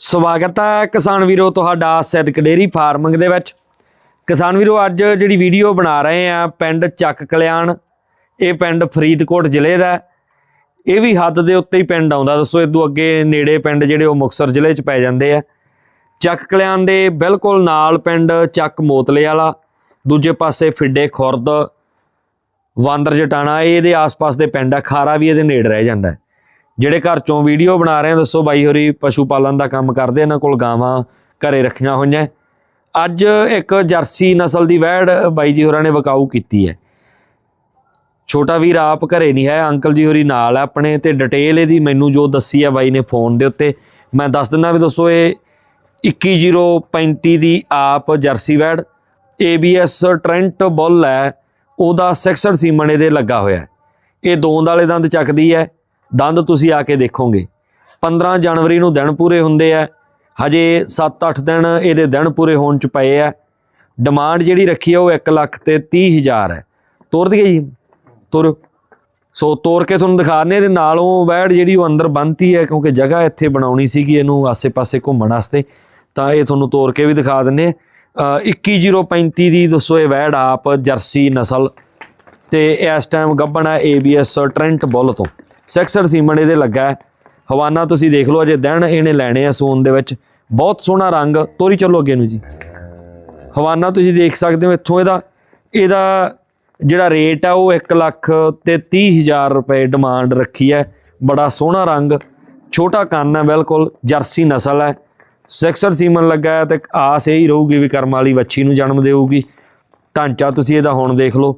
ਸਵਾਗਤ ਹੈ ਕਿਸਾਨ ਵੀਰੋ, ਤੁਹਾਡਾ ਸਿੱਧਕ ਡੇਰੀ ਫਾਰਮਿੰਗ ਦੇ ਵਿੱਚ। ਕਿਸਾਨ ਵੀਰੋ, ਅੱਜ ਜਿਹੜੀ ਵੀਡੀਓ ਬਣਾ ਰਹੇ ਆ ਪਿੰਡ ਚੱਕ ਕਲਿਆਣ, ਇਹ ਪਿੰਡ ਫਰੀਦਕੋਟ ਜ਼ਿਲ੍ਹੇ ਦਾ ਇਹ ਵੀ ਹੱਦ ਦੇ ਉੱਤੇ ਹੀ ਪਿੰਡ ਆਉਂਦਾ, ਦੱਸੋ ਇਹ ਤੋਂ ਅੱਗੇ ਨੇੜੇ ਪਿੰਡ ਜਿਹੜੇ ਉਹ ਮੁਕਸਰ ਜ਼ਿਲ੍ਹੇ 'ਚ ਪੈ ਜਾਂਦੇ ਆ। ਚੱਕ ਕਲਿਆਣ ਦੇ ਬਿਲਕੁਲ ਨਾਲ ਪਿੰਡ ਚੱਕ ਮੋਤਲੇ ਵਾਲਾ, ਦੂਜੇ ਪਾਸੇ ਫਿੱਡੇ ਖੁਰਦ, ਵਾਂਦਰ ਜਟਾਣਾ ਇਹਦੇ ਆਸ-ਪਾਸ ਦੇ ਪਿੰਡ ਆ, ਖਾਰਾ ਵੀ ਇਹਦੇ ਨੇੜੇ ਰਹਿ ਜਾਂਦਾ ਹੈ। ਜਿਹੜੇ ਘਰ ਚੋਂ ਵੀਡੀਓ ਬਣਾ ਰਹੇ ਆ, ਦੱਸੋ ਬਾਈ ਹੋਰੀ, ਪਸ਼ੂ ਪਾਲਣ ਦਾ ਕੰਮ ਕਰਦੇ ਇਹਨਾਂ ਕੋਲ ਗਾਵਾਂ ਘਰੇ ਰੱਖੀਆਂ ਹੋਈਆਂ। ਅੱਜ ਇੱਕ ਜਰਸੀ ਨਸਲ ਦੀ ਵੈੜ ਬਾਈ ਜੀ ਹੋਰਾਂ ਨੇ ਵਕਾਊ ਕੀਤੀ ਹੈ। ਛੋਟਾ ਵੀਰ ਆਪ ਘਰੇ ਨਹੀਂ ਹੈ, ਅੰਕਲ ਜੀ ਹੋਰੀ ਨਾਲ ਹੈ ਆਪਣੇ, ਤੇ ਡਿਟੇਲ ਇਹਦੀ ਮੈਨੂੰ ਜੋ ਦੱਸੀ ਹੈ ਬਾਈ ਨੇ ਫੋਨ ਦੇ ਉੱਤੇ, ਮੈਂ ਦੱਸ ਦਿੰਦਾ ਵੀ ਦੋਸਤੋ ਇਹ 21035 ਦੀ ਆਪ ਜਰਸੀ ਵੈੜ ABS ਟ੍ਰੈਂਟ ਬੁੱਲ ਹੈ, ਉਹਦਾ 66 ਸੀਮਣ ਇਹਦੇ ਲੱਗਾ ਹੋਇਆ ਇਹ ਦੋ ਵਾਲੇ ਦੰਦ ਚੱਕਦੀ ਹੈ ਦੰਦ ਤੁਸੀਂ ਆ ਕੇ ਦੇਖੋਗੇ। 15 ਜਨਵਰੀ ਨੂੰ ਦਿਨ ਪੂਰੇ ਹੁੰਦੇ ਆ। ਹਜੇ 7-8 ਦਿਨ ਇਹਦੇ ਦਿਨ ਪੂਰੇ ਹੋਣ ਚ ਪਏ ਆ। ਡਿਮਾਂਡ ਜਿਹੜੀ ਰੱਖੀ ਆ ਉਹ 1 ਲੱਖ ਤੇ 30 ਹਜ਼ਾਰ ਹੈ। ਤੋਰ ਦਈਏ ਜੀ। ਤੋਰ। ਸੋ ਤੋਰ ਕੇ ਤੁਹਾਨੂੰ ਦਿਖਾਣੇ ਦੇ ਨਾਲ ਉਹ ਵੈੜ ਜਿਹੜੀ ਉਹ ਅੰਦਰ ਬੰਨਤੀ ਹੈ ਕਿਉਂਕਿ ਜਗ੍ਹਾ ਇੱਥੇ ਬਣਾਉਣੀ ਸੀਗੀ ਇਹਨੂੰ ਆਸੇ-ਪਾਸੇ ਘੁੰਮਣ ਵਾਸਤੇ। ਤਾਂ ਇਹ ਤੁਹਾਨੂੰ ਤੋਰ ਕੇ ਵੀ ਦਿਖਾ ਦਿੰਨੇ ਆ। 21035 ਦੀ ਦੱਸੋ ਇਹ ਵੈੜ ਆਪ ਜਰਸੀ ਨਸਲ। ਤੇ ਇਸ ਟਾਈਮ ਗੱਬਣ ਹੈ ABS ਟ੍ਰੈਂਟ ਬੁੱਲ ਤੋਂ। ਸੈਕਸਰ ਸੀਮਨ ਇਹਦੇ ਲੱਗਾ ਹੈ। ਹਵਾਨਾ ਤੁਸੀਂ ਦੇਖ ਲਓ, ਅਜੇ ਦਿਨ ਇਹਨੇ ਲੈਣੇ ਆ ਸੂਨ ਦੇ ਵਿੱਚ। ਬਹੁਤ ਸੋਹਣਾ ਰੰਗ, ਤੋਰੀ ਚੱਲੋ ਅੱਗੇ ਨੂੰ ਜੀ। ਹਵਾਨਾ ਤੁਸੀਂ ਦੇਖ ਸਕਦੇ ਹੋ ਇੱਥੋਂ ਇਹਦਾ ਇਹਦਾ ਜਿਹੜਾ ਰੇਟ ਆ, ਉਹ 1 ਲੱਖ ਤੇ 30 ਹਜ਼ਾਰ ਰੁਪਏ ਡਿਮਾਂਡ ਰੱਖੀ ਹੈ। ਬੜਾ ਸੋਹਣਾ ਰੰਗ, ਛੋਟਾ ਕੰਨ ਹੈ ਬਿਲਕੁਲ, ਜਰਸੀ ਨਸਲ ਹੈ। ਸੈਕਸਰ ਸੀਮਨ ਲੱਗਾ ਹੈ ਤੇ ਆਸ ਇਹੀ ਰਹੂਗੀ ਵੀ ਕਰਮ ਵਾਲੀ ਵੱਛੀ ਨੂੰ ਜਨਮ ਦੇਊਗੀ। ਢਾਂਚਾ ਤੁਸੀਂ ਇਹਦਾ ਹੁਣ ਦੇਖ ਲਓ।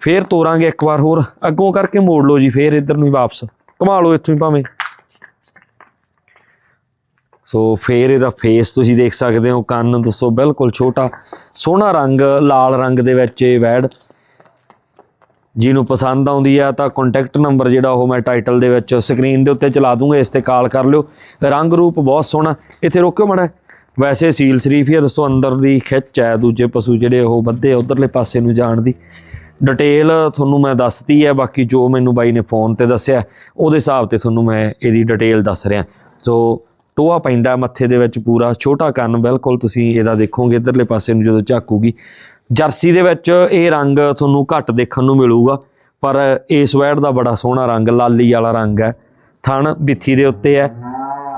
ਫੇਰ ਤੋਰਾਂਗੇ ਇੱਕ ਵਾਰ ਹੋਰ। ਅੱਗੋਂ ਕਰਕੇ ਮੋੜ ਲਓ ਜੀ, ਫੇਰ ਇੱਧਰ ਨੂੰ ਹੀ ਵਾਪਸ। ਘੁਮਾ ਲਓ ਇੱਥੋਂ ਹੀ ਭਾਵੇਂ। ਸੋ ਫੇਰ ਇਹਦਾ ਫੇਸ ਤੁਸੀਂ ਦੇਖ ਸਕਦੇ ਹੋ, ਕੰਨ ਦੋਸਤੋ ਬਿਲਕੁਲ ਛੋਟਾ, ਸੋਹਣਾ ਰੰਗ, ਲਾਲ ਰੰਗ ਦੇ ਵਿੱਚ ਇਹ ਵੈੜ। ਜਿਹਨੂੰ ਪਸੰਦ ਆਉਂਦੀ ਆ ਤਾਂ ਕੰਟੈਕਟ ਨੰਬਰ ਜਿਹੜਾ ਉਹ ਮੈਂ ਟਾਈਟਲ ਦੇ ਵਿੱਚ ਸਕਰੀਨ ਦੇ ਉੱਤੇ ਚਲਾ ਦੂੰਗਾ, ਇਸ ਤੇ ਕਾਲ ਕਰ ਲਿਓ। ਰੰਗ ਰੂਪ ਬਹੁਤ ਸੋਹਣਾ। ਇੱਥੇ ਰੋਕਿਓ ਮੜਾ। ਵੈਸੇ ਸੀਲ ਸ਼ਰੀਫ ਹੀ ਆ ਦੋਸਤੋ ਅੰਦਰ ਦੀ ਖਿੱਚ ਹੈ, ਦੂਜੇ ਪਸ਼ੂ ਜਿਹੜੇ ਉਹ ਵੱਧੇ ਉਧਰਲੇ ਪਾਸੇ ਨੂੰ ਜਾਣ ਦੀ। ਡਿਟੇਲ ਤੁਹਾਨੂੰ ਮੈਂ ਦੱਸਤੀ ਹੈ, ਬਾਕੀ ਜੋ ਮੈਨੂੰ ਬਾਈ ਨੇ ਫੋਨ ਤੇ ਦੱਸਿਆ, ਉਹਦੇ ਹਿਸਾਬ ਤੇ ਤੁਹਾਨੂੰ ਮੈਂ ਇਹਦੀ ਡਿਟੇਲ ਦੱਸ ਰਿਹਾ। ਸੋ ਟੋਆ ਪੈਂਦਾ ਮੱਥੇ ਦੇ ਵਿੱਚ ਪੂਰਾ, ਛੋਟਾ ਕੰਨ ਬਿਲਕੁਲ ਤੁਸੀਂ ਇਹਦਾ ਦੇਖੋਗੇ, ਇਧਰਲੇ ਪਾਸੇ ਨੂੰ ਜਦੋਂ ਝਾਕੂਗੀ। ਜਰਸੀ ਦੇ ਵਿੱਚ ਇਹ ਰੰਗ ਤੁਹਾਨੂੰ ਘੱਟ ਦੇਖਣ ਨੂੰ ਮਿਲੂਗਾ, ਪਰ ਇਸ ਵੈੜ ਦਾ ਬੜਾ ਸੋਹਣਾ ਰੰਗ, ਲਾਲੀ ਵਾਲਾ ਰੰਗ ਹੈ। ਥਣ ਬਿੱਥੀ ਦੇ ਉੱਤੇ ਹੈ।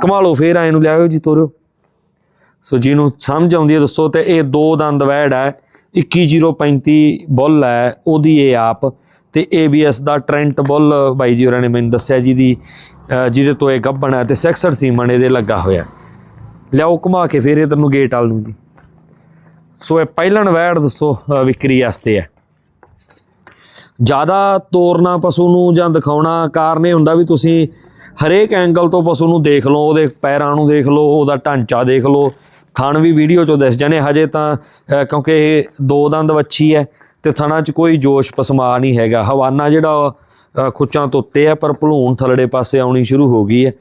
ਕਮਾਲੋ, ਫੇਰ ਐ ਨੂੰ ਲਿਆਓ ਜੀ, ਤੋਰਿਓ। ਸੋ ਜਿਹਨੂੰ ਸਮਝ ਆਉਂਦੀ ਹੈ, ਦੱਸੋ, ਤੇ ਇਹ ਦੋ ਦੰਦ ਵੈੜ ਹੈ। 21035 ਬੁੱਲ ਹੈ, ਉਹਦੀ ਇਹ ਆਪ ਤੇ ABS ਦਾ ਟ੍ਰੈਂਟ ਬੁੱਲ, ਬਾਈ ਜੀ ਹੋਰਾਂ ਨੇ ਮੈਨੂੰ ਦੱਸਿਆ ਜਿਹਦੀ ਅਹ ਜਿਹਦੇ ਤੋਂ ਇਹ ਗੱਭਣ ਹੈ ਤੇ ਸੈਕਸਰ ਸੀਮਨ ਇਹਦੇ ਲੱਗਾ ਹੋਇਆ ਲਿਆਓ ਘੁਮਾ ਕੇ ਫੇਰ ਇਧਰ ਨੂੰ ਗੇਟ ਵਾਲ ਨੂੰ ਜੀ। ਸੋ ਇਹ ਪਹਿਲਣ ਵੈੜ ਦੱਸੋ ਵਿਕਰੀ ਵਾਸਤੇ ਹੈ। ਜ਼ਿਆਦਾ ਤੋਰਨਾ ਪਸ਼ੂ ਨੂੰ ਜਾਂ ਦਿਖਾਉਣਾ ਕਾਰਨ ਇਹ ਹੁੰਦਾ ਵੀ ਤੁਸੀਂ ਹਰੇਕ ਐਂਗਲ ਤੋਂ ਪਸ਼ੂ ਨੂੰ ਦੇਖ ਲਓ, ਉਹਦੇ ਪੈਰਾਂ ਨੂੰ ਦੇਖ ਲਓ, ਉਹਦਾ ਢਾਂਚਾ ਦੇਖ ਲਓ ਥਣ ਵੀ ਵੀਡੀਓ ਚੋਂ ਦਿਸ ਜਾਣੇ ਹਜੇ ਤਾਂ ਕਿਉਂਕਿ ਇਹ ਦੋ ਦੰਦ ਵੱਛੀ ਹੈ ਤੇ ਥਣਾ 'ਚ ਕੋਈ ਜੋਸ਼ ਪਸਮਾ ਨਹੀਂ ਹੈਗਾ। ਹਵਾਨਾ ਜਿਹੜਾ ਅਹ, ਖੁੱਚਾਂ ਤੋਂ ਉੱਤੇ ਹੈ ਪਰ ਭਲੂਣ ਥਲੜੇ ਪਾਸੇ ਆਉਣੀ ਸ਼ੁਰੂ ਹੋ ਗਈ ਹੈ।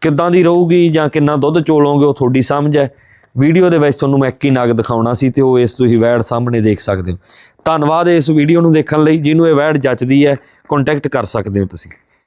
ਕਿੱਦਾਂ ਦੀ ਰਹੂਗੀ ਜਾਂ ਕਿੰਨਾ ਦੁੱਧ ਚੋਲੋਗੇ ਉਹ ਤੁਹਾਡੀ ਸਮਝ ਹੈ। ਵੀਡੀਓ ਦੇ ਵਿੱਚ ਤੁਹਾਨੂੰ ਮੈਂ ਇੱਕੀ ਨਗ ਦਿਖਾਉਣਾ ਸੀ ਤੇ ਉਹ ਇਸ ਤੁਸੀਂ ਵੈੜ ਸਾਹਮਣੇ ਦੇਖ ਸਕਦੇ ਹੋ। ਧੰਨਵਾਦ ਇਸ ਵੀਡੀਓ ਨੂੰ ਦੇਖਣ ਲਈ ਜਿਹਨੂੰ ਇਹ ਵੈੜ ਜੱਚਦੀ ਹੈ ਕੰਟੈਕਟ ਕਰ ਸਕਦੇ ਹੋ ਤੁਸੀਂ।